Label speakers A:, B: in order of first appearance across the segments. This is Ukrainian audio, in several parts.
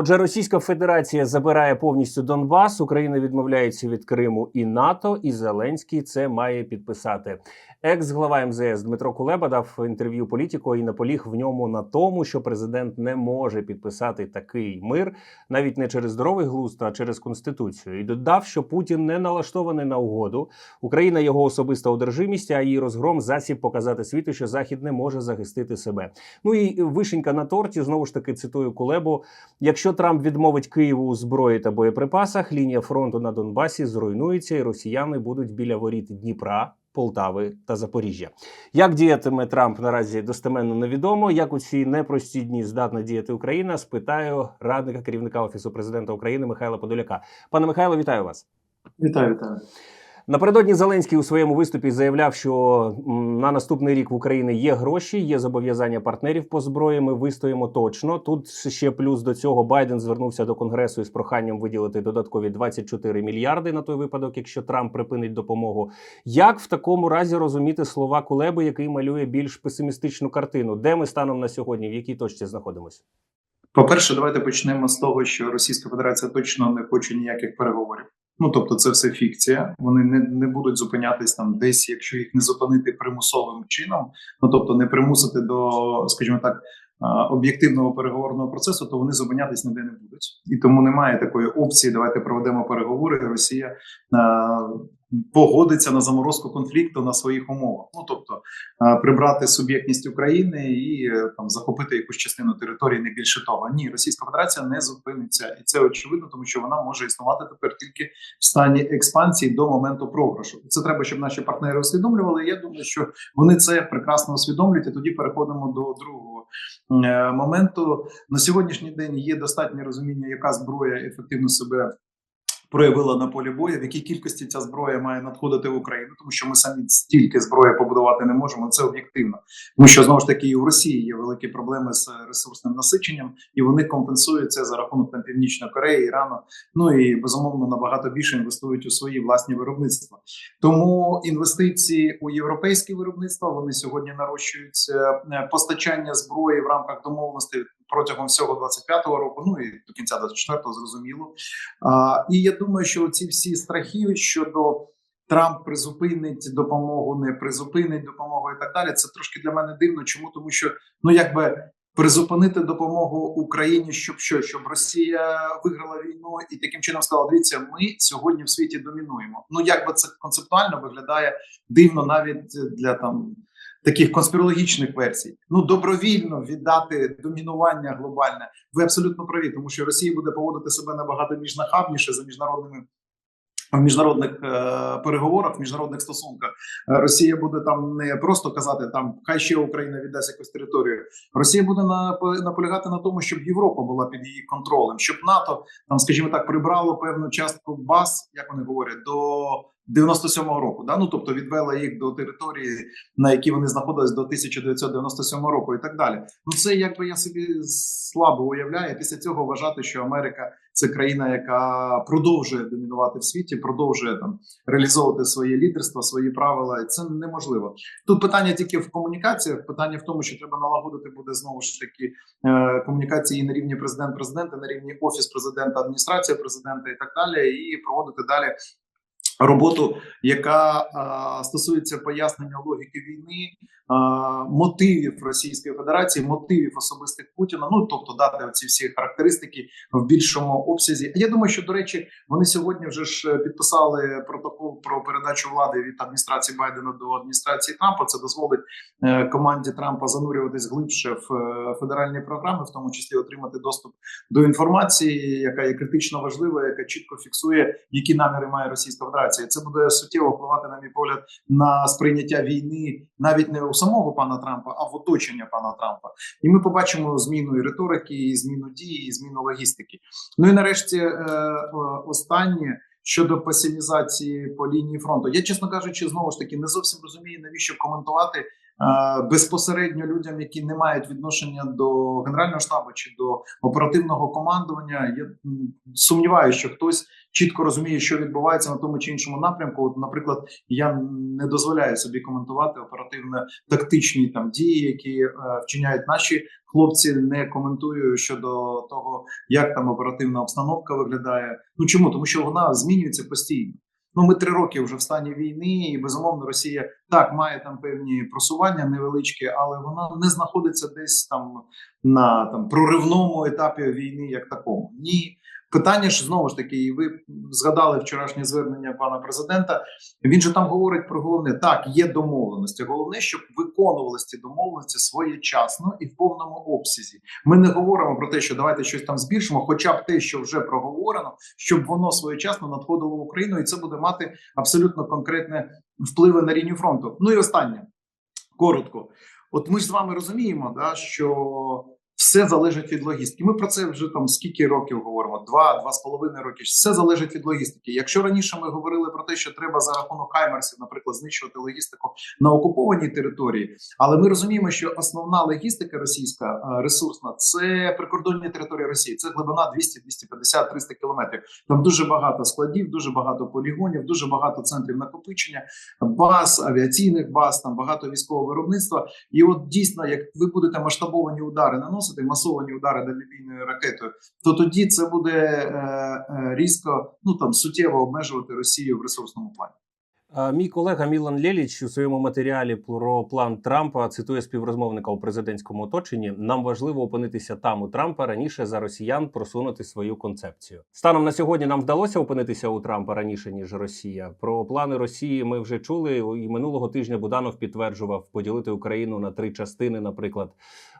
A: Отже, Російська Федерація забирає повністю Донбас, Україна відмовляється від Криму і НАТО, і Зеленський це має підписати. Екс-глава МЗС Дмитро Кулеба дав інтерв'ю політику і наполіг в ньому на тому, що президент не може підписати такий мир навіть не через здоровий глузд, а через конституцію. І додав, що Путін не налаштований на угоду. Україна його особиста одержимість, а її розгром засіб показати світу, що Захід не може захистити себе. Ну і вишенька на торті знову ж таки цитую Кулебу. Якщо Трамп відмовить Києву у зброї та боєприпасах, лінія фронту на Донбасі зруйнується, і росіяни будуть біля воріт Дніпра. Полтави та Запоріжжя. Як діятиме Трамп наразі достеменно невідомо. Як у ці непрості дні здатна діяти Україна? Спитаю радника керівника офісу президента України Михайла Подоляка. Пане Михайло, вітаю вас.
B: Вітаю, вітаю.
A: Напередодні Зеленський у своєму виступі заявляв, що на наступний рік в Україні є гроші, є зобов'язання партнерів по зброї. Ми вистоїмо точно. Тут ще плюс до цього Байден звернувся до конгресу із проханням виділити додаткові 24 мільярди на той випадок, якщо Трамп припинить допомогу. Як в такому разі розуміти слова Кулеби, який малює більш песимістичну картину? Де ми станом на сьогодні? В якій точці знаходимося?
B: По-перше, давайте почнемо з того, що Російська Федерація точно не хоче ніяких переговорів. Ну тобто, це все фікція. Вони не, не будуть зупинятись там десь, якщо їх не зупинити примусовим чином. Ну тобто, не примусити до, скажімо так, об'єктивного переговорного процесу, то вони зупинятись ніде не будуть, і тому немає такої опції. Давайте проведемо переговори. Росія погодиться на заморозку конфлікту на своїх умовах. Ну тобто прибрати суб'єктність України і е, там захопити якусь частину території, не більше того. Ні, Російська Федерація не зупиниться, і це очевидно, тому що вона може існувати тепер тільки в стані експансії до моменту програшу. Це треба, щоб наші партнери усвідомлювали. Я думаю, що вони це прекрасно усвідомлюють. І тоді переходимо до другого моменту. На сьогоднішній день є достатнє розуміння, яка зброя ефективно себе проявила на полі бою, в якій кількості ця зброя має надходити в Україну, тому що ми самі стільки зброї побудувати не можемо. Це об'єктивно. Тому що знову ж таки і в Росії є великі проблеми з ресурсним насиченням, і вони компенсують це за рахунок там Північної Кореї, Ірану. Ну і безумовно набагато більше інвестують у свої власні виробництва. Тому інвестиції у європейське виробництво вони сьогодні нарощуються. Е, Постачання зброї в рамках домовленостей протягом всього 25-го року, ну і до кінця 24-го, зрозуміло. А, і я думаю, що ці всі страхи щодо Трамп призупинить допомогу, не призупинить допомогу і так далі. Це трошки для мене дивно. Чому тому, що ну якби. Призупинити допомогу Україні, щоб що щоб Росія виграла війну і таким чином сказала: дивіться, ми сьогодні в світі домінуємо. Ну як би це концептуально виглядає дивно, навіть для там таких конспірологічних версій. Ну добровільно віддати домінування глобальне. Ви абсолютно праві, тому що Росія буде поводити себе набагато більш нахабніше за міжнародними. В міжнародних е, переговорах, в міжнародних стосунках Е, Росія буде там не просто казати там хай ще Україна віддасть якусь територію. Росія буде на, наполягати на тому, щоб Європа була під її контролем, щоб НАТО там, скажімо так, прибрало певну частку баз, як вони говорять, до 97-го року. Да? Ну тобто відвела їх до території, на якій вони знаходились до 1997 року, і так далі. Ну це якби я собі слабо уявляю. Після цього вважати, що Америка це країна, яка продовжує домінувати в світі, продовжує там реалізовувати своє лідерство, свої правила. Це неможливо. Тут питання тільки в комунікаціях. Питання в тому, що треба налагодити буде знову ж таки е, комунікації на рівні президент президента, на рівні офіс президента, адміністрація президента і так далі, і проводити далі. Роботу, яка стосується пояснення логіки війни, мотивів Російської Федерації, мотивів особистих Путіна. Ну тобто дати оці всі характеристики в більшому обсязі. Я думаю, що до речі, вони сьогодні вже ж підписали протокол про передачу влади від адміністрації Байдена до адміністрації Трампа. Це дозволить е, команді Трампа занурюватись глибше в е, федеральні програми, в тому числі отримати доступ до інформації, яка є критично важлива, яка чітко фіксує, які наміри має Російська Федерація. Це буде суттєво впливати, на мій погляд, на сприйняття війни навіть не у самого пана Трампа, а в оточення пана Трампа. І ми побачимо зміну і риторики, і зміну дії, і зміну логістики. Ну і нарешті е, останнє. Щодо пасівізації по лінії фронту, я чесно кажучи, знову ж таки не зовсім розумію, навіщо коментувати безпосередньо людям, які не мають відношення до генерального штабу чи до оперативного командування. Я сумніваюся, що хтось чітко розуміє, що відбувається на тому чи іншому напрямку. От, наприклад, я не дозволяю собі коментувати оперативно-тактичні там дії, які е, вчиняють наші хлопці. Не коментую щодо того, як там оперативна обстановка виглядає. Ну чому? Тому що вона змінюється постійно. Ну, ми три роки вже в стані війни, і безумовно Росія так має там певні просування невеличкі, але вона не знаходиться десь там на там проривному етапі війни, як такому. Ні, питання ж знову ж таки, і ви згадали вчорашнє звернення пана президента. Він же там говорить про головне: так, є домовленості. Головне, щоб виконувалися ці домовленості своєчасно і в повному обсязі. Ми не говоримо про те, що давайте щось там збільшимо, хоча б те, що вже проговорено, щоб воно своєчасно надходило в Україну, і це буде мати абсолютно конкретне впливи на лінію фронту. Ну і останнє коротко. От ми ж з вами розуміємо, да, що все залежить від логістики. Ми про це вже там скільки років говоримо? Два, два з половиною роки. Все залежить від логістики. Якщо раніше ми говорили про те, що треба за рахунок хаймерсів, наприклад, знищувати логістику на окупованій території, але ми розуміємо, що основна логістика російська е, ресурсна це прикордонні території Росії. Це глибина 200, 250, 300 кілометрів. Там дуже багато складів, дуже багато полігонів, дуже багато центрів накопичення, баз, авіаційних баз, там багато військового виробництва. І от дійсно, як ви будете масштабовані удари наносити, масовані удари дальнобійною ракетою, то тоді це буде е, е, різко, ну там суттєво обмежувати Росію в ресурсному плані.
A: Мій колега Мілан Лєліч у своєму матеріалі про план Трампа цитує співрозмовника у президентському оточенні. Нам важливо опинитися там у Трампа раніше за росіян просунути свою концепцію. Станом на сьогодні нам вдалося опинитися у Трампа раніше ніж Росія. Про плани Росії ми вже чули. І минулого тижня Буданов підтверджував поділити Україну на три частини. Наприклад,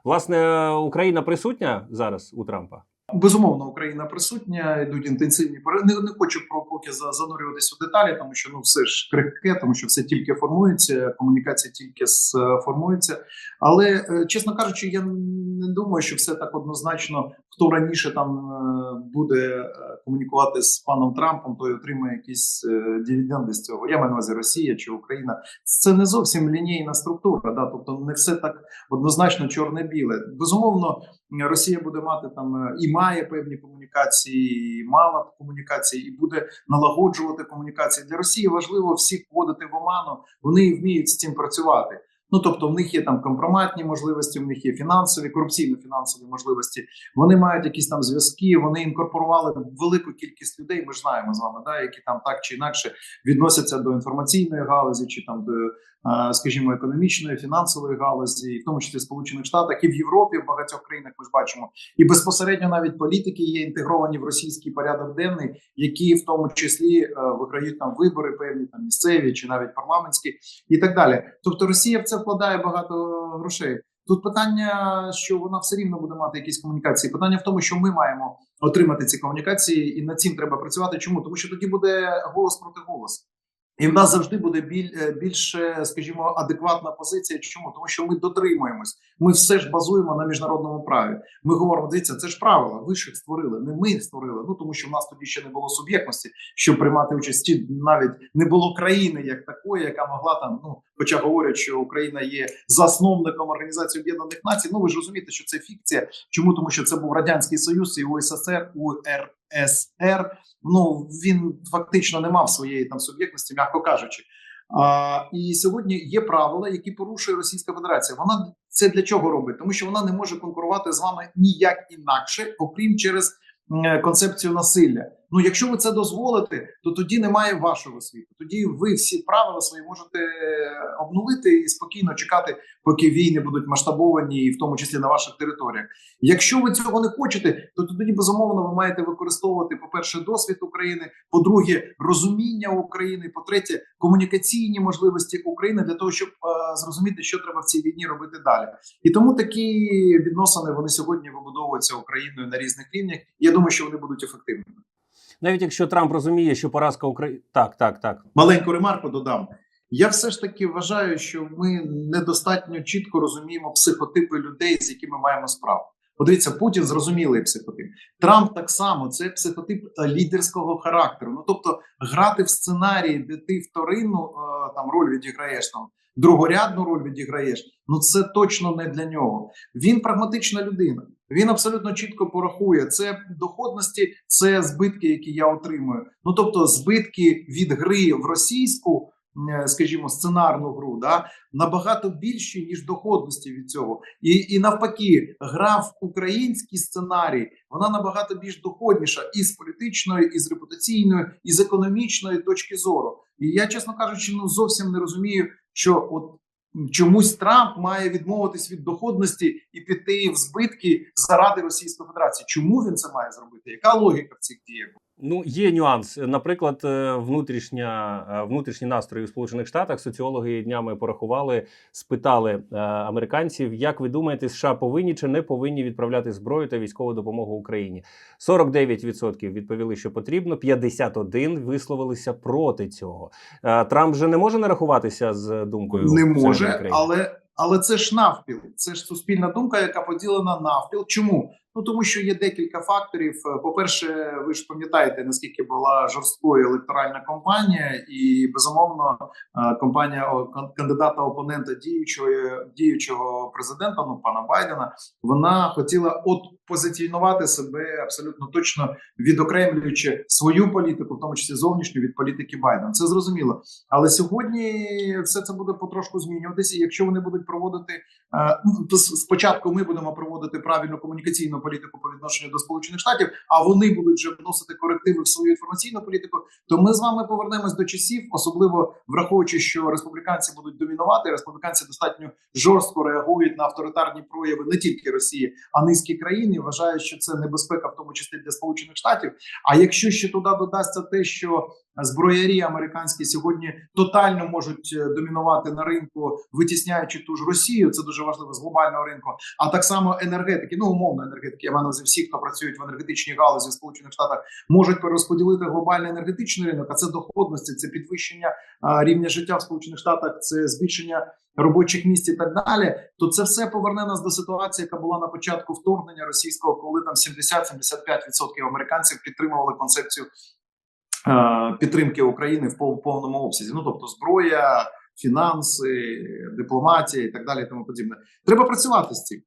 A: власне, Україна присутня зараз у Трампа.
B: Безумовно, Україна присутня, йдуть інтенсивні пори. Не, не хочу про поки за- занурюватись у деталі, тому що ну все ж крихке, тому що все тільки формується, комунікація тільки сформується. Але е, чесно кажучи, я не думаю, що все так однозначно. Хто раніше там е, буде е, комунікувати з паном Трампом, той отримає якісь е, дивіденди з цього. Я маю на увазі Росія чи Україна. Це не зовсім лінійна структура. Да, тобто не все так однозначно чорне-біле. Безумовно, Росія буде мати там е, і має певні комунікації, і мала комунікації, і буде налагоджувати комунікації. Для Росії важливо всіх вводити в оману. Вони вміють з цим працювати. Ну тобто, в них є там компроматні можливості, в них є фінансові, корупційно-фінансові можливості. Вони мають якісь там зв'язки. Вони інкорпорували велику кількість людей. Ми ж знаємо з вами, да, які там так чи інакше відносяться до інформаційної галузі, чи там до, скажімо, економічної, фінансової галузі, в тому числі Сполучених Штатах і в Європі, в багатьох країнах ми ж бачимо, і безпосередньо навіть політики є інтегровані в російський порядок денний, які в тому числі е, виграють там вибори, певні там місцеві чи навіть парламентські, і так далі. Тобто Росія в це вкладає багато грошей. Тут питання, що вона все рівно буде мати якісь комунікації. Питання в тому, що ми маємо отримати ці комунікації, і над цим треба працювати. Чому? Тому що тоді буде голос проти голосу. І в нас завжди буде біль, е, більше, скажімо, адекватна позиція. Чому? Тому що ми дотримуємось. Ми все ж базуємо на міжнародному праві. Ми говоримо, дивіться, це ж правила. Ви ж їх створили, не ми створили. Ну тому що в нас тоді ще не було суб'єктності, щоб приймати участь. Навіть не було країни як такої, яка могла там. Ну, хоча говорять, що Україна є засновником Організації Об'єднаних Націй. Ну ви ж розумієте, що це фікція. Чому тому, що це був радянський союз і УССР, УРСР. Ну він фактично не мав своєї там суб'єктності, м'яко кажучи. А, і сьогодні є правила, які порушує Російська Федерація. Вона це для чого робить? Тому що вона не може конкурувати з вами ніяк інакше, окрім через концепцію насилля. Ну, якщо ви це дозволите, то тоді немає вашого світу. Тоді ви всі правила свої можете обнулити і спокійно чекати, поки війни будуть масштабовані, і в тому числі на ваших територіях. Якщо ви цього не хочете, то тоді безумовно ви маєте використовувати по перше досвід України, по-друге, розуміння України, по-третє, комунікаційні можливості України для того, щоб е, зрозуміти, що треба в цій війні робити далі. І тому такі відносини вони сьогодні вибудовуються Україною на різних рівнях. Я думаю, що вони будуть ефективними.
A: Навіть якщо Трамп розуміє, що поразка України так, так, так.
B: Маленьку ремарку додам. Я все ж таки вважаю, що ми недостатньо чітко розуміємо психотипи людей, з якими маємо справу. Подивіться, Путін зрозумілий психотип. Трамп так само це психотип е, лідерського характеру. Ну тобто, грати в сценарії, де ти вторинну е, там роль відіграєш там. Другорядну роль відіграєш, ну це точно не для нього. Він прагматична людина. Він абсолютно чітко порахує це доходності, це збитки, які я отримую. Ну тобто, збитки від гри в російську, е, скажімо, сценарну гру, да набагато більші ніж доходності від цього, і і навпаки, гра в український сценарій вона набагато більш доходніша і з політичної, і з репутаційної, і з економічної точки зору. І я, чесно кажучи, ну зовсім не розумію, що от чомусь Трамп має відмовитись від доходності і піти в збитки заради Російської Федерації. Чому він це має зробити? Яка логіка в цих діях?
A: Ну, є нюанс. Наприклад, е, внутрішня е, внутрішні настрої в Сполучених Штатах соціологи днями порахували, спитали е, американців, як ви думаєте, США повинні чи не повинні відправляти зброю та військову допомогу Україні? 49% відповіли, що потрібно, 51% висловилися проти цього. Трамп же не може нарахуватися з думкою
B: Не може, але але це ж навпіл. Це ж суспільна думка, яка поділена навпіл. Чому? Ну тому що є декілька факторів. По перше, ви ж пам'ятаєте наскільки була жорсткою електоральна кампанія, і безумовно е, компанія кандидата опонента діючого діючого президента, ну пана Байдена, вона хотіла от позиціонувати себе абсолютно точно відокремлюючи свою політику, в тому числі зовнішню від політики Байдена. Це зрозуміло. Але сьогодні все це буде потрошку змінюватися. Якщо вони будуть проводити е, ну, спочатку, ми будемо проводити правильну комунікаційну політику по відношенню до Сполучених Штатів, а вони будуть вже вносити корективи в свою інформаційну політику. То ми з вами повернемось до часів, особливо враховуючи, що республіканці будуть домінувати. Республіканці достатньо жорстко реагують на авторитарні прояви не тільки Росії, а низки країн. І вважають, що це небезпека, в тому числі для Сполучених Штатів. А якщо ще туди додасться те, що зброярі американські сьогодні тотально можуть е, домінувати на ринку, витісняючи ту ж Росію, це дуже важливо з глобального ринку. А так само енергетики, ну умовно енергетики, я маю на увазі всі, хто працюють в енергетичній галузі в Сполучених Штатах, можуть перерозподілити глобальний енергетичний ринок. А це доходності, це підвищення рівня життя в Сполучених Штатах, це збільшення робочих місць і так далі. То це все поверне нас до ситуації, яка була на початку вторгнення російського, коли там 70-75% американців підтримували концепцію підтримки України в повному обсязі. Ну тобто зброя, фінанси, дипломатія і так далі. і Тому подібне. Треба працювати з цим.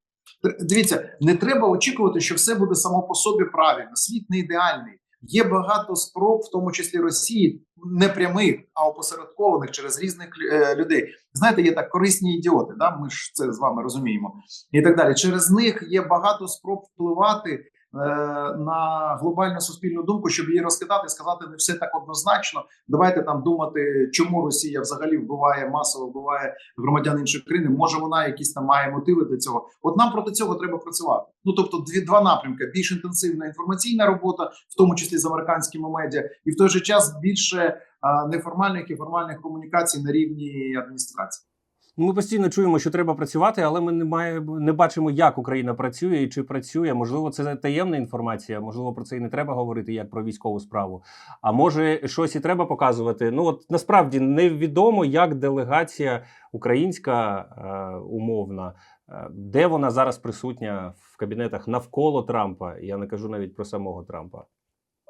B: Дивіться, не треба очікувати, що все буде само по собі правильно. Світ не ідеальний. Є багато спроб, в тому числі Росії, не прямих, а опосередкованих через різних е, людей. Знаєте, є так корисні ідіоти. Да, ми ж це з вами розуміємо, і так далі. Через них є багато спроб впливати е, на глобальну суспільну думку, щоб її розкидати, сказати не все так однозначно. Давайте там думати, чому Росія взагалі вбиває масово вбиває громадян інших країн. Може, вона якісь там має мотиви для цього. От нам проти цього треба працювати. Ну тобто, дві два напрямки: більш інтенсивна інформаційна робота, в тому числі з американськими медіа, і в той же час більше а, неформальних і формальних комунікацій на рівні адміністрації.
A: Ми постійно чуємо, що треба працювати, але ми не має, не бачимо, як Україна працює і чи працює. Можливо, це таємна інформація. Можливо, про це і не треба говорити як про військову справу. А може, щось і треба показувати. Ну от насправді невідомо, як делегація українська е, умовна, е, де вона зараз присутня в кабінетах навколо Трампа. Я не кажу навіть про самого Трампа.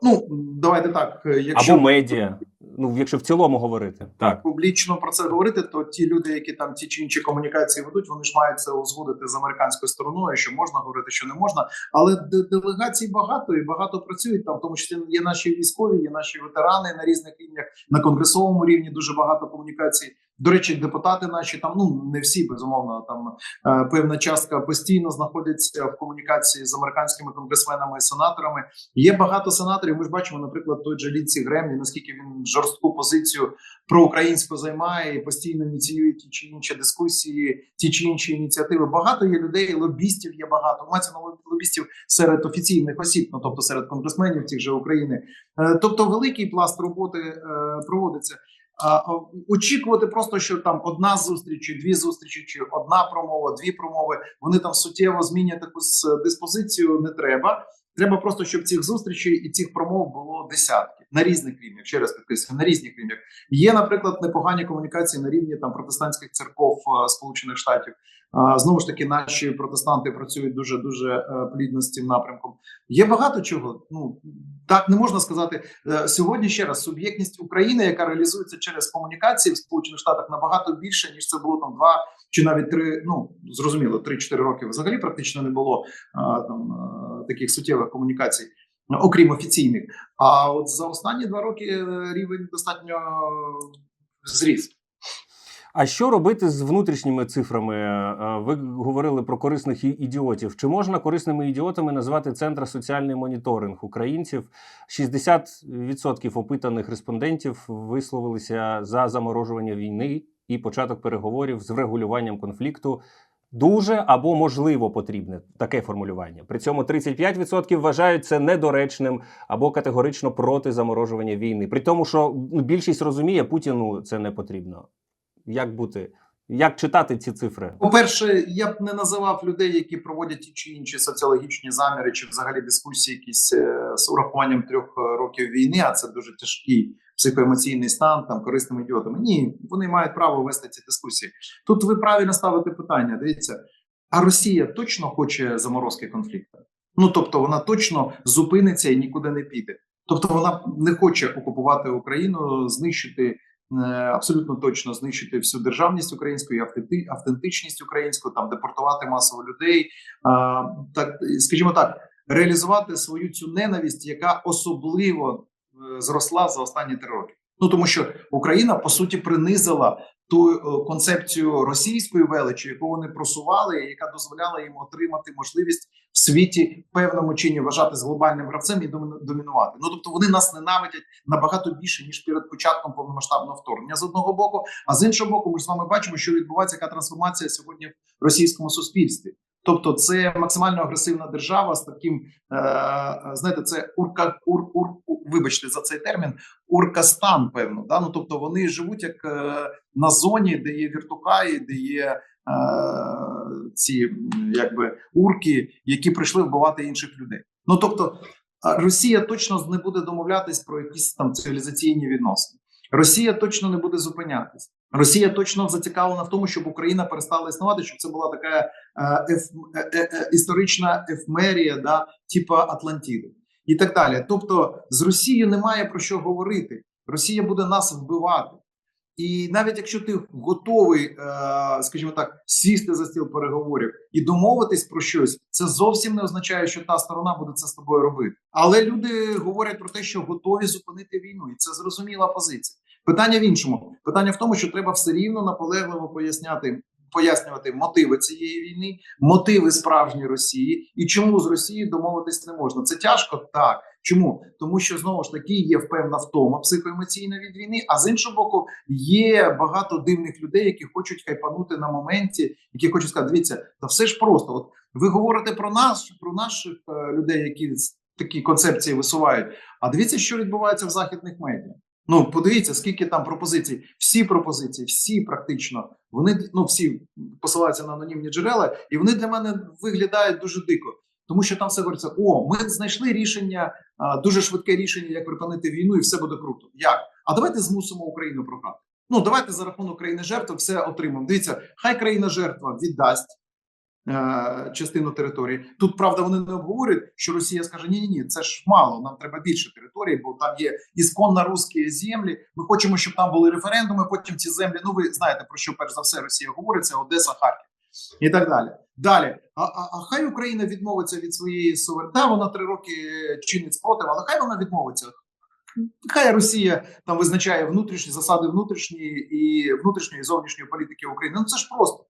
B: Ну давайте так. е, Якщо
A: Або медіа. Ну, якщо в цілому говорити, так.
B: публічно про це говорити, то ті люди, які там ті чи інші комунікації ведуть, вони ж мають це узгодити з американською стороною, що можна говорити, що не можна. Але де- делегацій багато і багато працюють там, в тому числі є наші військові, є наші ветерани на різних рівнях, на конгресовому рівні дуже багато комунікацій. До речі, депутати наші там ну не всі безумовно. Там е, певна частка постійно знаходяться в комунікації з американськими конгресменами і сенаторами. Є багато сенаторів. Ми ж бачимо, наприклад, той же Лінсі Гремлі, наскільки він жорстку позицію проукраїнську займає і постійно ініціює ті чи інші дискусії, ті чи інші ініціативи. Багато є людей, лобістів є багато. Мається на лобістів серед офіційних осіб, ну тобто серед конгресменів тих же України. Е, Тобто, великий пласт роботи е, проводиться. Очікувати просто, що там одна зустріч, чи дві зустрічі, чи одна промова, дві промови. Вони там суттєво змінять якусь диспозицію. Не треба. Треба просто, щоб цих зустрічей і цих промов було десятки на різних рівнях. Ще раз підкреслю, на різних рівнях. Є, наприклад, непогані комунікації на рівні там протестантських церков е, Сполучених Штатів. Знову ж таки, наші протестанти працюють дуже дуже е, плідно з цим напрямком. Є багато чого. Ну так не можна сказати Е, сьогодні. Ще раз суб'єктність України, яка реалізується через комунікації в Сполучених Штатах, набагато більше ніж це було там два чи навіть три. Ну зрозуміло, три-чотири роки взагалі практично не було там таких суттєвих комунікацій. Окрім офіційних, а от за останні два роки е, рівень достатньо зріс.
A: А що робити з внутрішніми цифрами? Е, Ви говорили про корисних ідіотів. Чи можна корисними ідіотами назвати Центр соціальний моніторинг українців? 60% опитаних респондентів висловилися за заморожування війни і початок переговорів з врегулюванням конфлікту. Дуже або можливо потрібне таке формулювання. При цьому 35% вважають це недоречним або категорично проти заморожування війни. При тому, що ну, більшість розуміє, Путіну це не потрібно. Як бути? Як читати ці цифри?
B: По-перше, я б не називав людей, які проводять ті чи інші соціологічні заміри, чи взагалі дискусії, якісь е, з урахуванням трьох е, років війни. А це дуже тяжкий психоемоційний стан, там корисними ідіотами. Ні, вони мають право вести ці дискусії. Тут ви правильно ставите питання. Дивіться, а Росія точно хоче заморозки конфлікту? Ну тобто, вона точно зупиниться і нікуди не піде. Тобто, вона не хоче окупувати Україну, знищити. Е, Абсолютно точно знищити всю державність українську і автенти- автентичність українську, там депортувати масово людей, так скажімо так, реалізувати свою цю ненависть, яка особливо е, зросла за останні три роки. Ну тому що Україна по суті принизила ту е, концепцію російської величі, яку вони просували, яка дозволяла їм отримати можливість в світі в певному чині вважатись глобальним гравцем і домі- домінувати. Ну тобто вони нас ненавидять набагато більше ніж перед початком повномасштабного вторгнення з одного боку. А з іншого боку, ми ж з вами бачимо, що відбувається яка трансформація сьогодні в російському суспільстві. Тобто, це максимально агресивна держава з таким, е, знаєте, це урка, ур, ур, вибачте за цей термін, уркастан, певно. Да? Ну тобто вони живуть як е, на зоні, де є віртукаї, де є е, ці якби урки, які прийшли вбивати інших людей. Ну тобто, Росія точно не буде домовлятись про якісь там цивілізаційні відносини. Росія точно не буде зупинятись. Росія точно зацікавлена в тому, щоб Україна перестала існувати, щоб це була така е, е, е, е, історична ефмерія, да, типа Атлантіди, і так далі. Тобто, з Росією немає про що говорити. Росія буде нас вбивати. І навіть якщо ти готовий, е, скажімо так, сісти за стіл переговорів і домовитись про щось, це зовсім не означає, що та сторона буде це з тобою робити. Але люди говорять про те, що готові зупинити війну, і це зрозуміла позиція. Питання в іншому. Питання в тому, що треба все рівно наполегливо поясняти. Пояснювати мотиви цієї війни, мотиви справжньої Росії, і чому з Росією домовитись не можна. Це тяжко так. Чому тому, що знову ж таки є певна втома психоемоційна від війни, а з іншого боку, є багато дивних людей, які хочуть хайпанути на моменті, які хочуть сказати: дивіться, та все ж просто. От ви говорите про нас, про наших е, людей, які такі концепції висувають. А дивіться, що відбувається в західних медіа. Ну, подивіться, скільки там пропозицій. Всі пропозиції, всі практично, вони ну всі посилаються на анонімні джерела, і вони для мене виглядають дуже дико. Тому що там все говориться: о, ми знайшли рішення, дуже швидке рішення, як припинити війну, і все буде круто. Як? А давайте змусимо Україну програти. Ну давайте за рахунок країни жертви все отримаємо. Дивіться, хай країна жертва віддасть частину території. Тут правда вони не обговорюють, що Росія скаже: ні, ні, ні, це ж мало. Нам треба більше території, бо там є ісконно русські землі. Ми хочемо, щоб там були референдуми. Потім ці землі. Ну ви знаєте про що перш за все Росія говорить, це Одеса, Харків і так далі. Далі, а, а, а хай Україна відмовиться від своєї суверенітету. Вона три роки чинить спротив, але хай вона відмовиться. Хай Росія там визначає внутрішні засади внутрішньої і внутрішньої і зовнішньої політики України. Ну це ж просто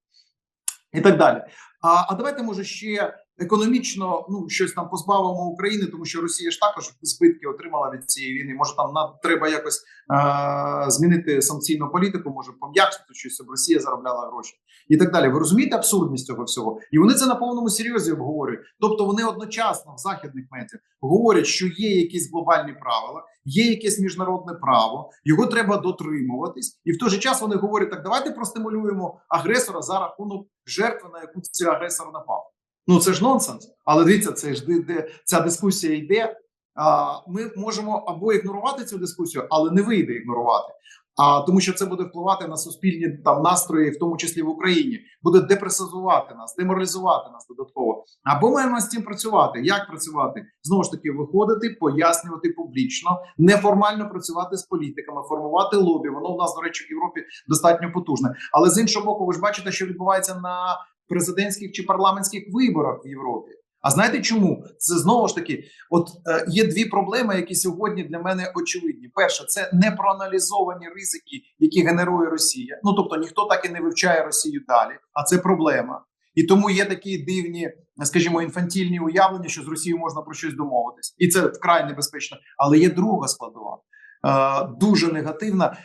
B: і так далі. А, давайте може ще економічно ну щось там позбавимо України, тому що Росія ж також збитки отримала від цієї війни. Може, там нам треба якось а, змінити санкційну політику, може пом'якшити щось, щоб Росія заробляла гроші і так далі. Ви розумієте абсурдність цього всього? І вони це на повному серйозі обговорюють. Тобто вони одночасно в західних медіа говорять, що є якісь глобальні правила, є якесь міжнародне право, його треба дотримуватись, і в той же час вони говорять: так давайте простимулюємо агресора за рахунок жертви, на яку цей агресор напав. Ну це ж нонсенс. Але дивіться, це ж де, де ця дискусія йде. А, ми можемо або ігнорувати цю дискусію, але не вийде ігнорувати. А тому, що це буде впливати на суспільні там настрої, в тому числі в Україні, буде депресизувати нас, деморалізувати нас додатково. Або маємо з цим працювати. Як працювати? Знову ж таки, виходити, пояснювати публічно, неформально працювати з політиками, формувати лобі. Воно в нас, до речі, в Європі достатньо потужне. Але з іншого боку, ви ж бачите, що відбувається на президентських чи парламентських виборах в Європі. А знаєте чому? Це знову ж таки, от е, є дві проблеми, які сьогодні для мене очевидні. Перше, це непроаналізовані ризики, які генерує Росія. Ну тобто ніхто так і не вивчає Росію далі, а це проблема. І тому є такі дивні, скажімо, інфантільні уявлення, що з Росією можна про щось домовитись, і це вкрай небезпечно. Але є друга складова, е, дуже негативна.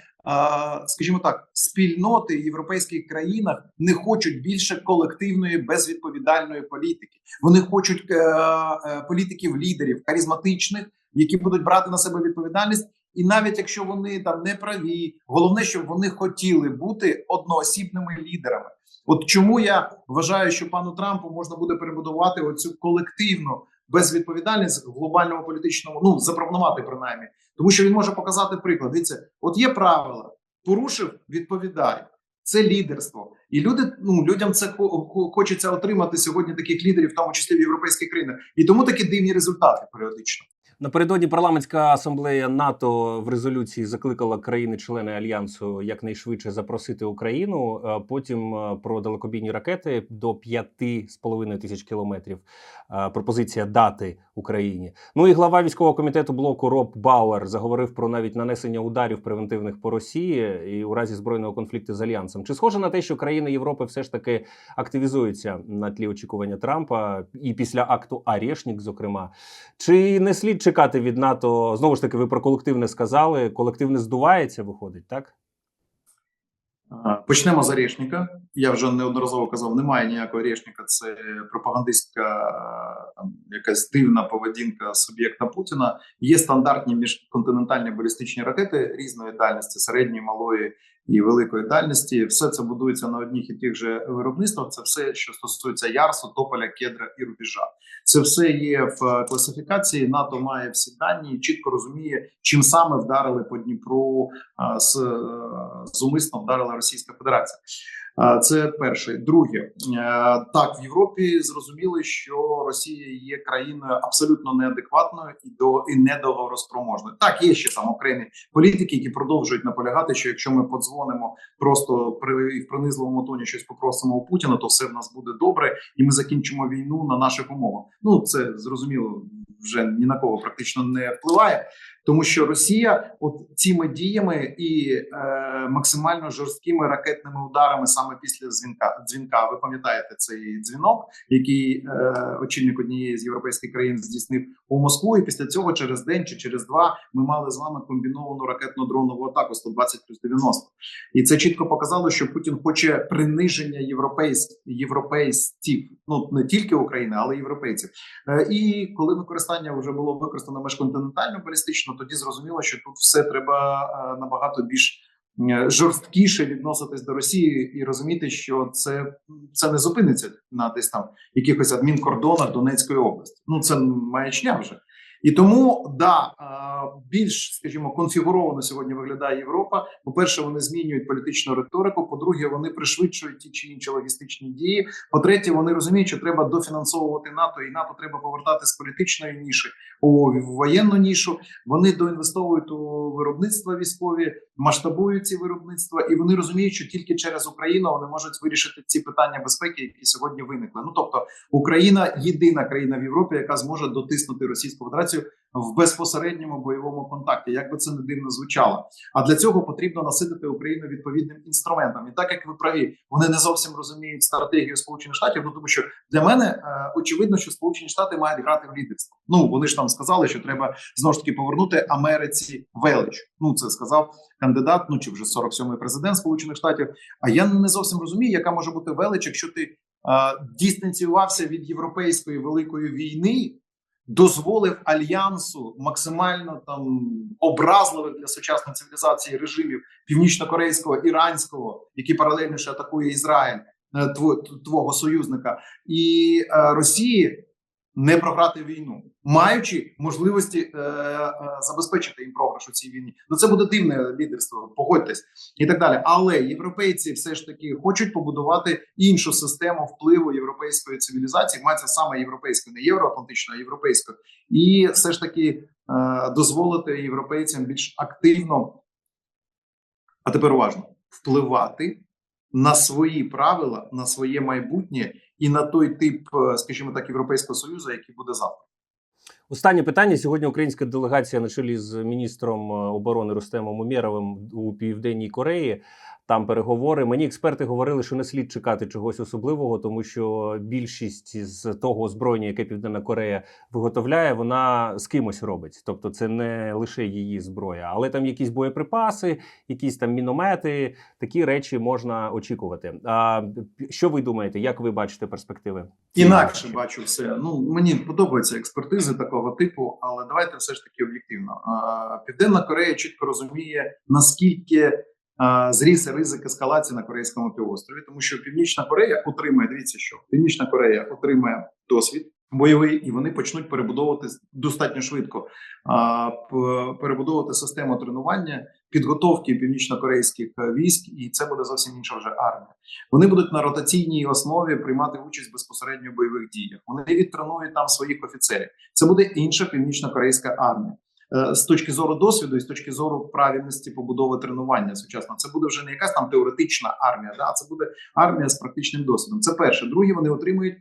B: Скажімо так, спільноти в європейських країнах не хочуть більше колективної безвідповідальної політики. Вони хочуть е, е, політиків лідерів, харизматичних, які будуть брати на себе відповідальність. І навіть якщо вони там не праві, головне, щоб вони хотіли бути одноосібними лідерами. От чому я вважаю, що пану Трампу можна буде перебудувати оцю колективну безвідповідальність в глобальному політичному, ну запропонувати принаймні, тому що він може показати приклад. Дивіться, от є правила, порушив, відповідай. Це лідерство, і люди ну людям це хочеться отримати сьогодні таких лідерів, в тому числі в європейських країнах, і тому такі дивні результати періодично.
A: Напередодні парламентська асамблея НАТО в резолюції закликала країни-члени альянсу якнайшвидше запросити Україну. Потім про далекобійні ракети до 5,5 тисяч кілометрів. Пропозиція дати Україні. Ну і глава військового комітету блоку Роб Бауер заговорив про навіть нанесення ударів превентивних по Росії і у разі збройного конфлікту з альянсом. Чи схоже на те, що країни Європи все ж таки активізуються на тлі очікування Трампа і після акту Арешнік, зокрема, чи не слід чекати від НАТО? Знову ж таки, ви про колективне сказали. Колективне здувається, виходить, так?
B: Почнемо з Орешника. Я вже неодноразово казав, немає ніякого Орешника. Це пропагандистська там якась дивна поведінка суб'єкта Путіна. Є стандартні міжконтинентальні балістичні ракети різної дальності, середньої, малої і великої дальності. Все це будується на одніх і тих же виробництвах. Це все, що стосується Ярсу, Тополя, Кедра і Рубіжа. Це все є в класифікації. НАТО має всі дані, і чітко розуміє, чим саме вдарили по Дніпру з, з умисно вдарила Російська Федерація. Це перше. Друге, е, так в Європі зрозуміли, що Росія є країною абсолютно неадекватною і до і недоговороспроможною. Так, є ще там окремі політики, які продовжують наполягати, що якщо ми подзвонимо просто при в принизливому тоні щось попросимо у Путіна, то все в нас буде добре, і ми закінчимо війну на наших умовах. Ну це зрозуміло вже ні на кого практично не впливає, тому що Росія, от цими діями і е, максимально жорсткими ракетними ударами, саме після дзвінка дзвінка, ви пам'ятаєте цей дзвінок, який е, очільник однієї з європейських країн здійснив у Москву. І після цього через день чи через два ми мали з вами комбіновану ракетно дронову атаку 120 плюс 90. І це чітко показало, що Путін хоче приниження європейських європейців, ну не тільки України, але й європейців. Е, і коли використання вже було використано межконтинентальну балістичну, тоді зрозуміло, що тут все треба е, набагато більш жорсткіше відноситись до Росії і розуміти, що це це не зупиниться на десь там якихось адмінкордонах Донецької області. Ну це маячня вже. І тому да більш, скажімо, конфігуровано сьогодні виглядає Європа. По перше, вони змінюють політичну риторику. По-друге, вони пришвидшують ті чи інші логістичні дії. По третє, вони розуміють, що треба дофінансовувати НАТО, і НАТО треба повертати з політичної ніші у воєнну нішу. Вони доінвестовують у виробництва військові, масштабують ці виробництва, і вони розуміють, що тільки через Україну вони можуть вирішити ці питання безпеки, які сьогодні виникли. Ну тобто, Україна єдина країна в Європі, яка зможе дотиснути Російську Федерацію в безпосередньому бойовому контакті, як би це не дивно звучало. А для цього потрібно наситити Україну відповідним інструментом. І так як ви праві, вони не зовсім розуміють стратегію Сполучених Штатів. Ну тому що для мене е, очевидно, що Сполучені Штати мають грати в лідерство. Ну вони ж там сказали, що треба знову ж таки повернути Америці велич. Ну це сказав кандидат. Ну чи вже 47-й президент Сполучених Штатів. А я не зовсім розумію, яка може бути велич, якщо ти е, дистанціювався від європейської великої війни дозволив альянсу максимально там образливих для сучасної цивілізації режимів північно-корейського іранського, які паралельно ще атакує Ізраїль, е, твого союзника, і е, Росії не програти війну, маючи можливості е, е, забезпечити їм програш у цій війні. Ну це буде дивне лідерство, погодьтесь і так далі. Але європейці все ж таки хочуть побудувати іншу систему впливу європейської цивілізації. Мається саме європейською, не євроатлантичною, а європейською, і все ж таки е, дозволити європейцям більш активно, а тепер уважно впливати на свої правила, на своє майбутнє і на той тип, е, скажімо так, європейського союзу, який буде завтра.
A: Останнє питання сьогодні. Українська делегація на чолі з міністром е, оборони Рустемом Умєровим у південній Кореї. Там переговори. Мені експерти говорили, що не слід чекати чогось особливого, тому що більшість з того озброєння, яке Південна Корея виготовляє, вона з кимось робить. Тобто, це не лише її зброя, але там якісь боєприпаси, якісь там міномети. Такі речі можна очікувати. А що ви думаєте? Як ви бачите перспективи?
B: Інакше бачу все. Ну мені подобаються експертизи такого типу, але давайте все ж таки об'єктивно. Південна Корея чітко розуміє наскільки зріс ризик ескалації на корейському півострові, тому що Північна Корея отримає. Дивіться, що Північна Корея отримає досвід бойовий, і вони почнуть перебудовувати достатньо швидко. Перебудовувати систему тренування, підготовки північно-корейських е, військ, і це буде зовсім інша вже армія. Вони будуть на ротаційній основі приймати участь безпосередньо в бойових діях. Вони відтренують там своїх офіцерів. Це буде інша північно-корейська армія. Е, З точки зору досвіду і з точки зору правильності побудови тренування сучасно, це буде вже не якась там теоретична армія, да це буде армія з практичним досвідом. Це перше. Друге, вони отримують е,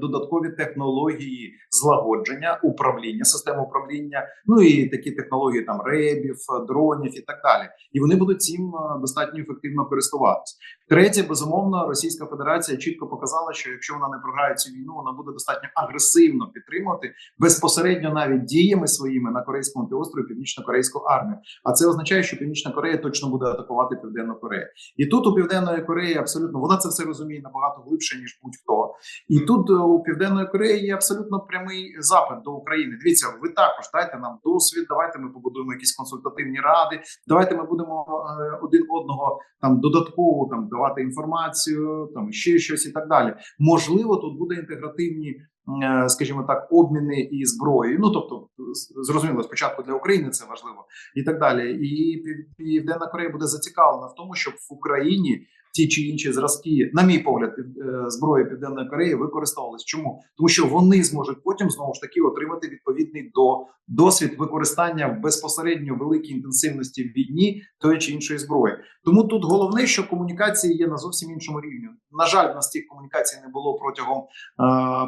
B: додаткові технології злагодження, управління, системи управління, ну і такі технології там ребів, дронів і так далі. І вони будуть цим е, достатньо ефективно користуватися. Третє, безумовно, Російська Федерація чітко показала, що якщо вона не програє цю війну, вона буде достатньо агресивно підтримувати безпосередньо навіть діями своїми на корейському півострові північно-корейську армію. А це означає, що Північна Корея точно буде атакувати Південну Корею. І тут у Південної Кореї абсолютно вона це все розуміє набагато глибше ніж будь-хто. І тут е, у Південної Кореї є абсолютно прямий запит до України. Дивіться, ви також дайте нам досвід. Давайте ми побудуємо якісь консультативні ради. Давайте ми будемо е, один одного там додатково там давати інформацію, там ще щось і так далі. Можливо, тут буде інтегративні. Е, Скажімо так, обміни і зброї. Ну тобто, зрозуміло, спочатку для України це важливо, і так далі. І Південна Корея буде зацікавлена в тому, щоб в Україні ті чи інші зразки, на мій погляд, е, зброї Південної Кореї використовувались. Чому тому, що вони зможуть потім знову ж таки отримати відповідний до досвід використання безпосередньо великій інтенсивності в війні тої чи іншої зброї. Тому тут головне, що комунікації є на зовсім іншому рівні. На жаль, в нас тих комунікацій не було протягом е,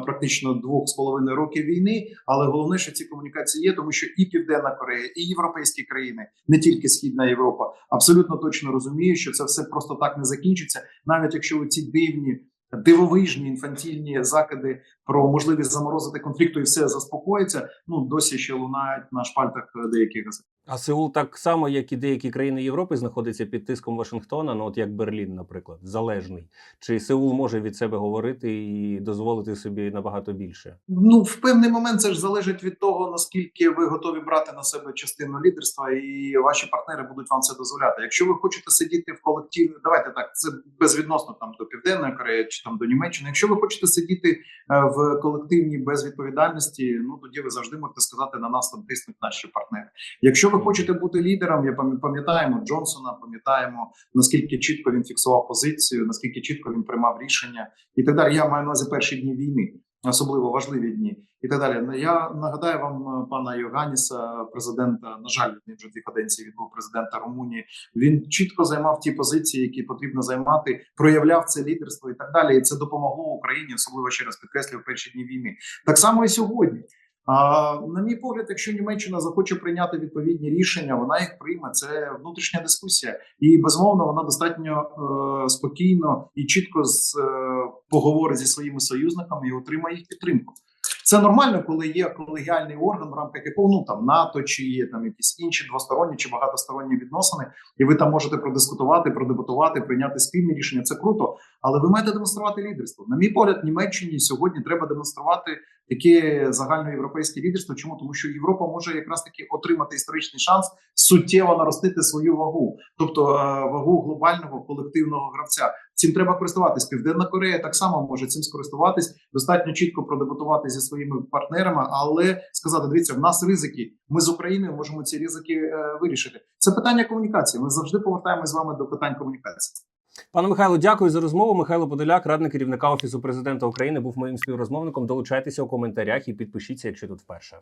B: практично двох з половиною років війни. Але головне, що ці комунікації є, тому що і Південна Корея, і європейські країни, не тільки Східна Європа, абсолютно точно розуміють, що це все просто так не закінчиться, навіть якщо ці дивні. Дивовижні інфантільні закиди про можливість заморозити конфлікту і все заспокоїться. Ну досі ще лунають на шпальтах е, деяких газет.
A: А Сеул так само, як і деякі країни Європи, знаходиться під тиском Вашингтона, ну от як Берлін, наприклад, залежний. Чи Сеул може від себе говорити і дозволити собі набагато більше?
B: Ну, в певний момент це ж залежить від того, наскільки ви готові брати на себе частину лідерства, і ваші партнери будуть вам це дозволяти. Якщо ви хочете сидіти в колективі, давайте так, це безвідносно там до Південної Кореї чи там до Німеччини. Якщо ви хочете сидіти е, в колективній безвідповідальності, ну тоді ви завжди можете сказати на нас там тиснуть наші партнери. Якщо ви хочете бути лідером, я пам'я- пам'ятаємо Джонсона, пам'ятаємо наскільки чітко він фіксував позицію, наскільки чітко він приймав рішення і так далі. Я маю на увазі перші дні війни особливо важливі дні, і так далі. Я нагадаю вам е, пана Йоганіса, президента. На жаль, він вже дві каденції відбув президента Румунії. Він чітко займав ті позиції, які потрібно займати, проявляв це лідерство і так далі. І це допомогло Україні, особливо ще раз підкреслюю перші дні війни. Так само і сьогодні. На мій погляд, якщо Німеччина захоче прийняти відповідні рішення, вона їх прийме. Це внутрішня дискусія, і безумовно вона достатньо е, спокійно і чітко з, е, поговорить зі своїми союзниками і отримає їх підтримку. Це нормально, коли є колегіальний орган, в рамках якого ну там НАТО чи є там якісь інші двосторонні чи багатосторонні відносини, і ви там можете продискутувати, продебатувати, прийняти спільні рішення. Це круто, але ви маєте демонструвати лідерство. На мій погляд, Німеччині сьогодні треба демонструвати таке загальноєвропейське лідерство. Чому тому, що Європа може якраз таки отримати історичний шанс суттєво наростити свою вагу, тобто е, вагу глобального колективного гравця. Цим треба користуватись. Південна Корея так само може цим скористуватись. Достатньо чітко продебатувати зі своїми партнерами, але сказати: дивіться, в нас ризики. Ми з Україною можемо ці ризики е, вирішити. Це питання комунікації. Ми завжди повертаємось з вами до питань комунікації.
A: Пане Михайло, дякую за розмову. Михайло Подоляк, радник керівника офісу президента України, був моїм співрозмовником. Долучайтеся у коментарях і підпишіться, якщо тут вперше.